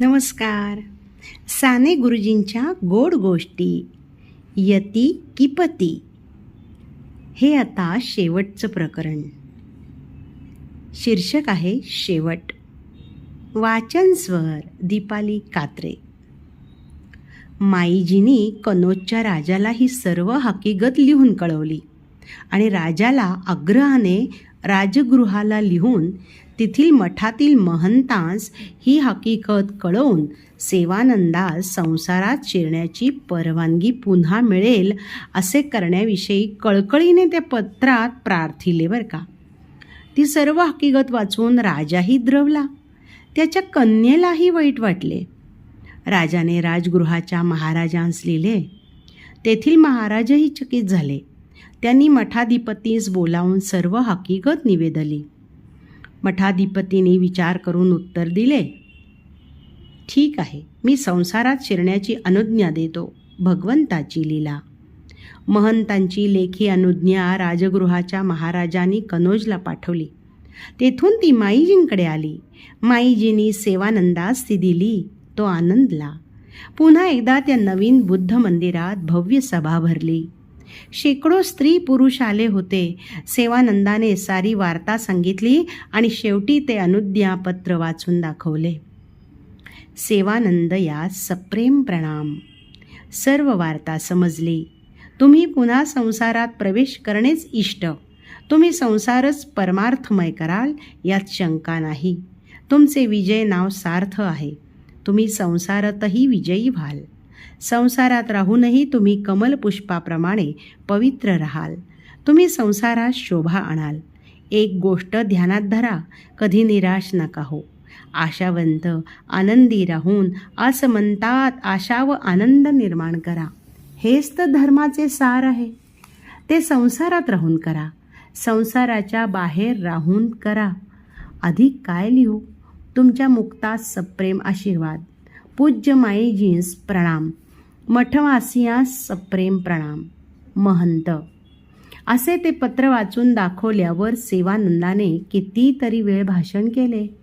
नमस्कार. साने गुरुजींच्या गोड गोष्टी यती की पती. हे आता शेवटचं प्रकरण. शीर्षक आहे शेवट. वाचन स्वर दीपाली कात्रे. माईजीनी कनोजच्या राजाला ही सर्व हकीकत लिहून कळवली आणि राजाला आग्रहाने राजगृहाला लिहून तेथील मठातील महंतांस ही हकीकत कळवून सेवानंदास संसारात शिरण्याची परवानगी पुन्हा मिळेल असे करण्याविषयी कळकळीने त्या पत्रात प्रार्थिले बरं का. ती सर्व हकीकत वाचून राजाही द्रवला. त्याच्या कन्येलाही वाईट वाटले. राजाने राजगृहाच्या महाराजांस लिहिले. तेथील महाराजही चकित झाले. त्यांनी मठाधिपतीस बोलावून सर्व हकीकत निवेदली. मठाधिपतीने विचार करून उत्तर दिले ठीक आहे मी संसारात शिरण्याची अनुज्ञा देतो भगवंताची लीला. महंतांची लेखी अनुज्ञा राजगृहाच्या महाराजांनी कनोजला पाठवली. तेथून ती माईजींकडे आली. माईजींनी सेवानंदास ती दिली तो आनंदला. पुन्हा एकदा त्या नवीन बुद्ध मंदिरात भव्य सभा भरली. शेकडो स्त्री पुरुष आले होते. सेवानंदाने सारी वार्ता सांगितली आणि शेवटी ते अनुज्ञापत्र वाचून दाखवले. सेवानंद या सप्रेम प्रणाम. सर्व वार्ता समजली. तुम्ही पुन्हा संसारात प्रवेश करणेच इष्ट. तुम्ही संसारच परमार्थमय कराल यात शंका नाही. तुमचे विजय नाव सार्थ आहे. तुम्ही संसारातही विजयी व्हाल. संसारात राहूनही तुम्ही कमलपुष्पाप्रमाणे पवित्र राहाल. तुम्ही संसारात शोभा आणाल. एक गोष्ट ध्यानात धरा कधी निराश नका हो. आशावंत आनंदी राहून असं म्हणतात आशा व आनंद निर्माण करा. हेच तर धर्माचे सार आहे. ते संसारात राहून करा. संसाराच्या बाहेर राहून करा. अधिक काय लिहू? तुमच्या मुक्तास सप्रेम आशीर्वाद. पूज्य माईजींस प्रणाम. मठवासियास सप्रेम प्रणाम. महंत. असे ते पत्र वाचून दाखवल्यावर सेवानंदाने कितीतरी वेळ भाषण केले.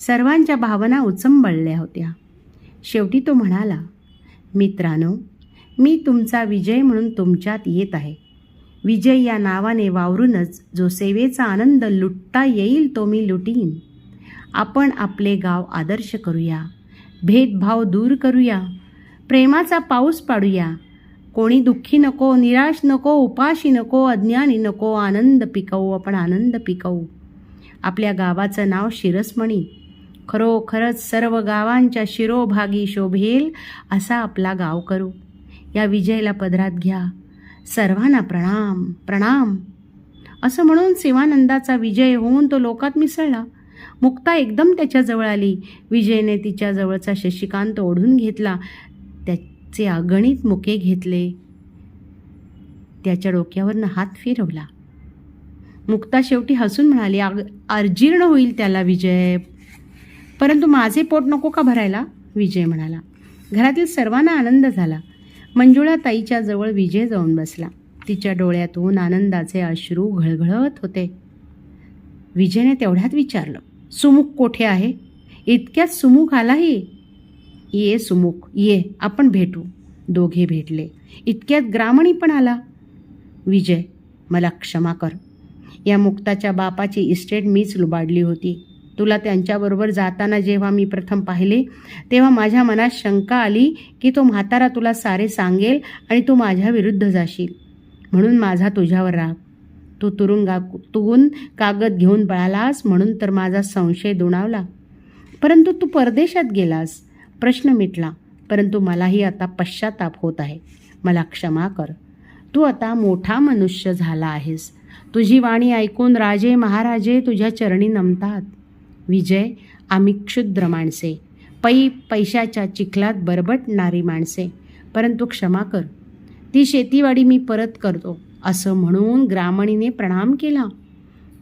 सर्वांच्या भावना उचंबळल्या होत्या. शेवटी तो म्हणाला मित्रांनो मी तुमचा विजय म्हणून तुमच्यात येत आहे. विजय या नावाने वावरूनच जो सेवेचा आनंद लुटता येईल तो मी लुटीन. आपण आपले गाव आदर्श करूया. भेदभाव दूर करूया. प्रेमाचा पाऊस पाडूया. कोणी दुःखी नको निराश नको उपाशी नको अज्ञानी नको आनंद पिकवू आपण आनंद पिकवू. आपल्या गावाचं नाव शिरसमणी. खरोखरच सर्व गावांच्या शिरोभागी शोभेल असा आपला गाव करू. या विजयला पदरात घ्या. सर्वांना प्रणाम प्रणाम. असं म्हणून शिवानंदाचा विजय होऊन तो लोकात मिसळला. मुक्ता एकदम त्याच्याजवळ आली. विजयने तिच्याजवळचा शशिकांत ओढून घेतला. त्याचे अगणित मुके घेतले. त्याच्या डोक्यावरनं हात फिरवला. मुक्ता शेवटी हसून म्हणाली अग अर्जीर्ण होईल त्याला विजय. परंतु माझे पोट नको का भरायला? विजय म्हणाला. घरातील सर्वांना आनंद झाला. मंजुळा ताईच्या जवळ विजय जाऊन बसला. तिच्या डोळ्यातून आनंदाचे अश्रू घळघळत होते. विजयने तेवढ्यात विचारलं सुमुख कोठे आहे? इतक्यात सुमुख आलाही? ये सुमुख ये आपण भेटू. दोघे भेटले. इतक्यात ग्रामणी पण आला. विजय मला क्षमा कर. या मुक्ताच्या बापाची इस्टेट मीच लुबाडली होती. तुला त्यांच्याबरोबर जाताना जेव्हा मी प्रथम पाहिले तेव्हा माझ्या मनात शंका आली की तो म्हातारा तुला सारे सांगेल आणि तू माझ्या विरुद्ध जाशील. म्हणून माझा तुझ्यावर राग. तू तुरुंगातून कागद घेऊन पळालास म्हणून तर माझा संशय दुणावला. परंतु तू परदेशात गेलास? प्रश्न मिटला. परंतु मलाही आता पश्चाताप होत आहे. मला क्षमा कर. तू आता मोठा मनुष्य झाला आहेस. तुझी वाणी ऐकून राजे महाराजे तुझ्या चरणी नमतात. विजय आम्ही क्षुद्र माणसे. पै पैशाच्या चिखलात बरबटणारी माणसे. परंतु क्षमा कर. ती शेतीवाडी मी परत करतो. असं म्हणून ग्रामणीने प्रणाम केला.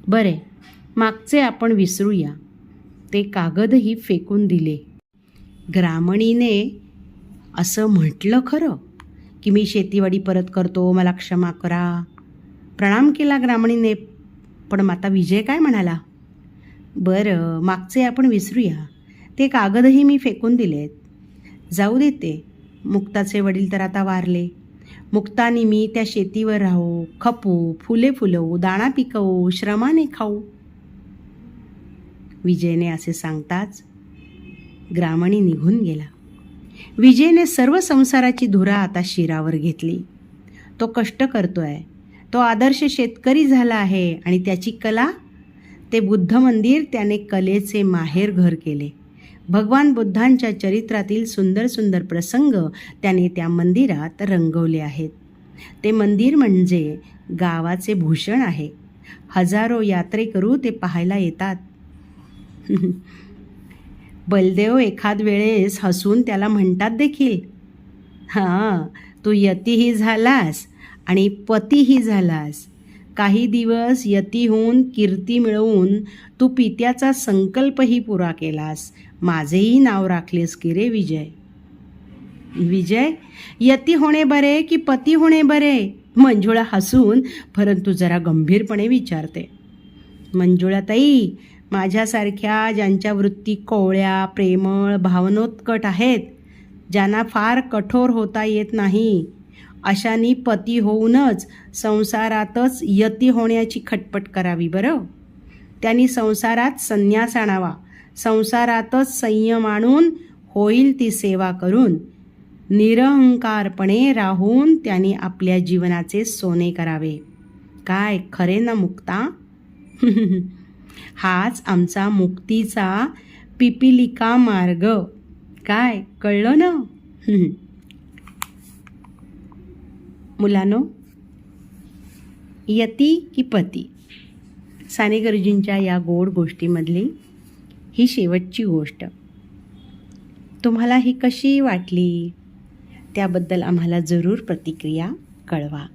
बरे मागचे आपण विसरूया. ते कागदही फेकून दिले. ग्रामणीने असं म्हटलं खरं की मी शेतीवाडी परत करतो मला क्षमा करा. प्रणाम केला ग्रामणीने पण माता विजय काय म्हणाला? बरं मागचे आपण विसरूया. ते कागदही मी फेकून दिलेत. जाऊ देते मुक्ताचे वडील तर आता वारले. मुक्तानी मी त्या शेतीवर राहू खपू फुले फुलवू दाणा पिकवू श्रमाने खाऊ. विजयने असे सांगताच ग्रामणी निघून गेला. विजयने सर्व संसाराची धुरा आता शिरावर घेतली. तो कष्ट करतोय. तो आदर्श शेतकरी झाला आहे आणि त्याची कला ते बुद्ध मंदिर त्याने कलेचे माहेर घर केले. भगवान बुद्धांच्या चरित्रातील सुंदर सुंदर प्रसंग त्याने त्या मंदिरात रंगवले आहेत. ते मंदिर म्हणजे गावाचे भूषण आहे. हजारो यात्रेकरू ते पाहायला येतात. बलदेव एखाद वेळेस हसून त्याला म्हणतात देखील हां तू यतीही झालास आणि पतीही झालास. काही दिवस यती होऊन कीर्ती मिळवून तू पित्याचा संकल्पही पुरा केलास. माझेही नाव राखलेस की रे विजय. विजय यती होणे बरे की पती होणे बरे? मंजुळा हसून परंतु जरा गंभीरपणे विचारते. मंजुळाताई माझ्यासारख्या ज्यांच्या वृत्ती कोवळ्या प्रेमळ भावनोत्कट आहेत ज्यांना फार कठोर होता येत नाही अशांनी पती होऊनच संसारातच यती होण्याची खटपट करावी बरं? त्यांनी संसारात संन्यास आणावा. संसारातच संयम आणून होईल ती सेवा करून. निरहंकारपणे राहून त्यांनी आपल्या जीवनाचे सोने करावे. काय खरे ना मुक्ता? हाच आमचा मुक्तीचा पिपिलिका मार्ग. काय कळलं ना? मुलानो यती की पती? साने गुरुजींच्या या गोड गोष्टीमधली ही शेवटची गोष्ट. तुम्हाला ही कशी वाटली? त्याबद्दल आम्हाला जरूर प्रतिक्रिया कळवा.